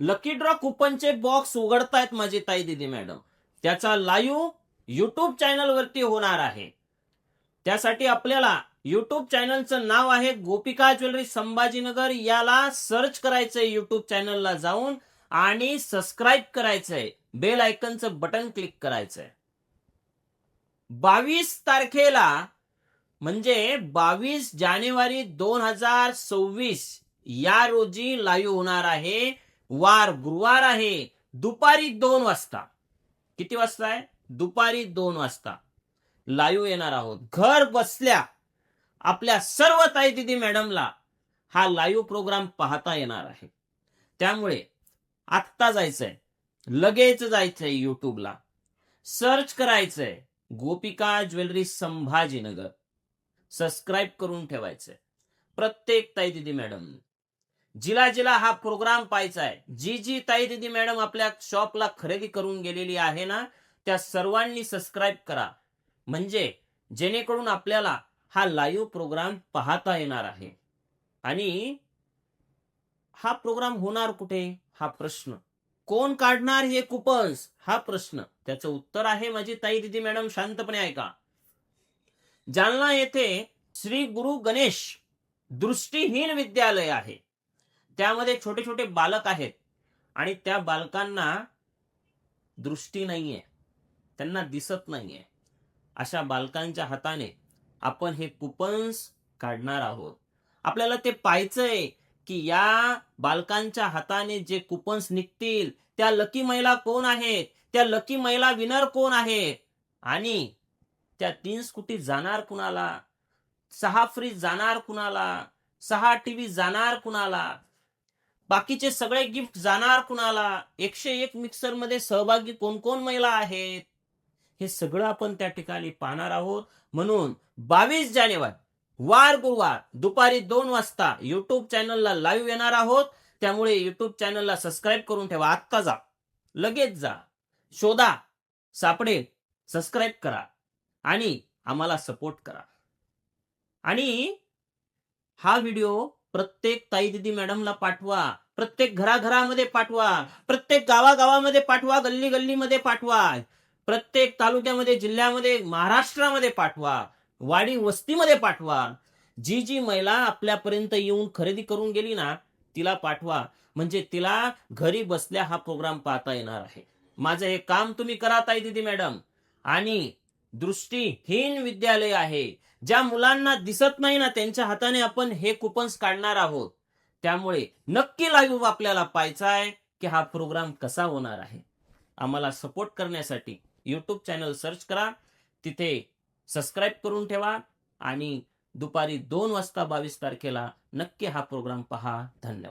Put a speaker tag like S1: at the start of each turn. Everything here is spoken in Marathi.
S1: लकी ड्रॉ कुपनचे बॉक्स उघडतायत माझी ताई दिदी मॅडम त्याचा लाईव्ह युट्यूब चॅनल वरती होणार आहे. त्यासाठी आपल्याला युट्यूब चॅनलचं नाव आहे गोपिका ज्वेलरी संभाजीनगर. याला सर्च करायचंय युट्यूब चॅनलला जाऊन आणि सबस्क्राईब करायचंय. बेल आयकनचं बटन क्लिक करायचंय. बावीस तारखेला म्हणजे बावीस जानेवारी दोन हजार सव्वीस या रोजी लाईव्ह होणार आहे वार गुरुवार आहे. दुपारी दोन वाजता. किती वाजता आहे? दुपारी दोन वाजता. लाईव्ह येणार आहोत. घर बसल्या आपल्या सर्व ताई दिदी मॅडमला हा लाईव्ह प्रोग्राम पाहता येणार आहे. त्यामुळे आत्ता जायचंय. लगेच जायचंय युट्यूबला सर्च करायचंय. गोपिका ज्वेलरी संभाजीनगर. सबस्क्राईब करून ठेवायचंय. प्रत्येक ताई दिदी मॅडम जिला जिला हा प्रोग्राम पाहायचा आहे. जी जी ताई दिदी मॅडम आपल्या शॉपला खरेदी करून गेलेली आहे ना त्या सर्वांनी सबस्क्राईब करा. म्हणजे जेणेकरून आपल्याला हा लाईव्ह प्रोग्राम पाहता येणार आहे. आणि हा प्रोग्राम होणार कुठे? हा प्रश्न. कोण काढणार हे कुपन्स हा प्रश्न. त्याचं उत्तर आहे माझी ताई दिदी मॅडम शांतपणे ऐका. जालना येथे श्री गुरु गणेश दृष्टीहीन विद्यालय आहे. त्यामध्ये छोटे छोटे बालक आहेत. आणि त्या बालकांना दृष्टी नाहीये. त्यांना दिसत नाहीये. अशा बालकांच्या हाताने आपण हे कुपन्स काढणार आहोत. आपल्याला ते पाहायचंय की या बालकांच्या हाताने जे कुपन्स निघतील त्या लकी महिला कोण आहेत? त्या लकी महिला विनर कोण आहेत? आणि त्या तीन स्कूटी जाणार कुणाला? सहा फ्रीज जाणार कुणाला? सहा टीव्ही जाणार कुणाला? बाकीचे सगळे गिफ्ट जाणार कुणाला? एकशे एक मिक्सरमध्ये सहभागी कोण कोण महिला आहेत? हे सगळं आपण त्या ठिकाणी पाहणार आहोत. म्हणून बावीस जानेवारी वार गुरुवार दुपारी दोन वाजता युट्यूब चॅनलला लाईव्ह येणार आहोत. त्यामुळे युट्यूब चॅनलला सबस्क्राईब करून ठेवा. आत्ता जा. लगेच जा. शोधा. सापडेल. सबस्क्राईब करा. आणि आम्हाला सपोर्ट करा. आणि हा व्हिडिओ प्रत्येक ताई दिदी मॅडमला पाठवा. प्रत्येक घराघरामध्ये पाठवा. प्रत्येक गावागावामध्ये पाठवा. गल्ली गल्लीमध्ये पाठवा. प्रत्येक तालुक्यामध्ये जिल्ह्यामध्ये महाराष्ट्रामध्ये पाठवा. वाडी वस्तीमध्ये पाठवा. जी जी महिला आपल्यापर्यंत येऊन खरेदी करून गेली ना तिला पाठवा. म्हणजे तिला घरी बसल्या हा प्रोग्राम पाहता येणार आहे. माझं हे काम तुम्ही करा ताई दिदी मॅडम. आणि दृष्टीहीन विद्यालय आहे ज्या मुलांना दिसत नाही ना त्यांच्या हाताने आपण हे कुपन्स काढणार आहोत. त्यामुळे नक्की लाईव्ह आपल्याला पाहायचा आहे की हा प्रोग्राम कसा होणार आहे. आम्हाला सपोर्ट करण्यासाठी यूट्यूब चॅनल सर्च करा तिथे सबस्क्राईब करून ठेवा आणि दुपारी दोन वाजता बावीस तारखेला नक्की हा प्रोग्राम पहा. धन्यवाद.